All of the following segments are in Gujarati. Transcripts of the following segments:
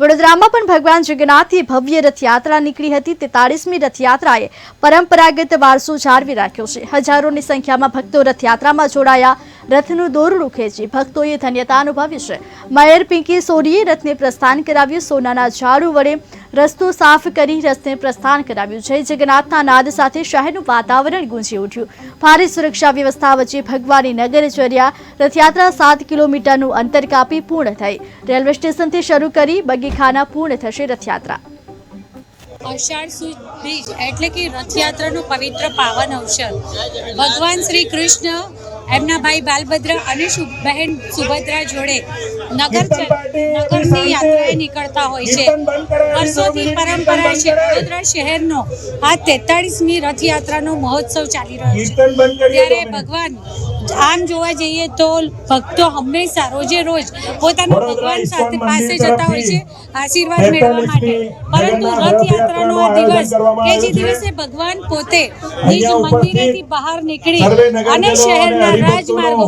વડોદરામાં પણ ભગવાન જગન્નાથની ભવ્ય રથયાત્રા નીકળી હતી. તેતાળીસમી રથયાત્રાએ પરંપરાગત વારસો જાળવી રાખ્યો છે. હજારોની સંખ્યામાં ભક્તો રથયાત્રામાં જોડાયા. રથનું દોરડું ખેંચી ભક્તોએ ધન્યતા અનુભવી છે. મયર પિંકી સોરીએ રથને પ્રસ્થાન કરાવ્યું. સોનાના ઝાડુ વડે રસ્તો સાફ કરી રસ્તે પ્રસ્થાન કરાવ્યું છે. જગન્નાથના નાદ સાથે શહેરનું વાતાવરણ ગુંજી ઉઠ્યું. ભારે સુરક્ષા વ્યવસ્થા વચ્ચે ભગવાની નગરચર્યા રથયાત્રા સાત કિલોમીટરનું અંતર કાપી પૂર્ણ થઈ. રેલવે સ્ટેશનથી શરૂ કરી બગીખાના પૂર્ણ થશે રથયાત્રા. અષાઢ એટલે કે રથયાત્રાનું પવિત્ર પાવન અવસર. ભગવાન શ્રી કૃષ્ણ એમના ભાઈ બાલભદ્ર અને બહેન સુભદ્રા જોડે નગર નગરની યાત્રાએ નીકળતા હોય છે. વર્ષોથી પરંપરા છે વડોદરા શહેરનો આ તેતાળીસમી રથયાત્રાનો મહોત્સવ ચાલી રહ્યો છે. ત્યારે ભગવાન આમ જોવા જઈએ તો ભક્તો હંમેશા રોજે રોજ પોતાના ભગવાન સાથે પાસે જતા હોય છે આશીર્વાદ મેળવવા માટે. પરંતુ રથયાત્રાનો આ દિવસ કે જે દિવસે ભગવાન પોતે નિજ મંદિરેથી બહાર નીકળી અને શહેરના રાજમાર્ગો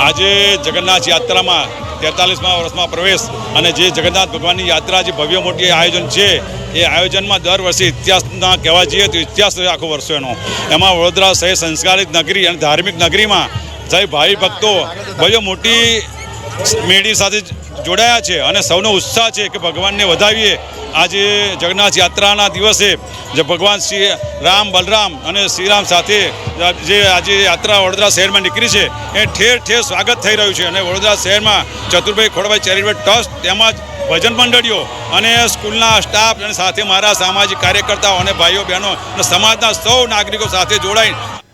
આજે જગન્નાથ યાત્રામાં તેતાલીસમાં વર્ષમાં પ્રવેશ અને જે જગન્નાથ ભગવાનની યાત્રા જે ભવ્ય મોટી આયોજન છે એ આયોજનમાં દર વર્ષે ઇતિહાસના કહેવા જઈએ તો ઇતિહાસ આખો વર્ષો એનો. એમાં વડોદરા સહિત સંસ્કારિત નગરી અને ધાર્મિક નગરીમાં જય ભાઈ ભક્તો ભવ્ય મોટી મેળી સાથે જોડાયા છે અને સૌનો ઉત્સાહ છે કે ભગવાનને વધાવીએ આજે જગન્નાથ યાત્રાના દિવસે જે ભગવાન શ્રી રામ, બલરામ અને શ્રીરામ સાથે જે આજે યાત્રા વડોદરા શહેરમાં નીકળી છે, એ ઠેર ઠેર સ્વાગત થઈ રહ્યું છે. અને વડોદરા શહેરમાં ચતુરભાઈ ખોડભાઈ ચેરિટેબલ ટ્રસ્ટ તેમજ ભજન મંડળીઓ અને સ્કૂલના સ્ટાફ અને સાથે મારા સામાજિક કાર્યકર્તાઓ અને ભાઈઓ, બહેનો અને સમાજના સૌ નાગરિકો સાથે જોડાઈ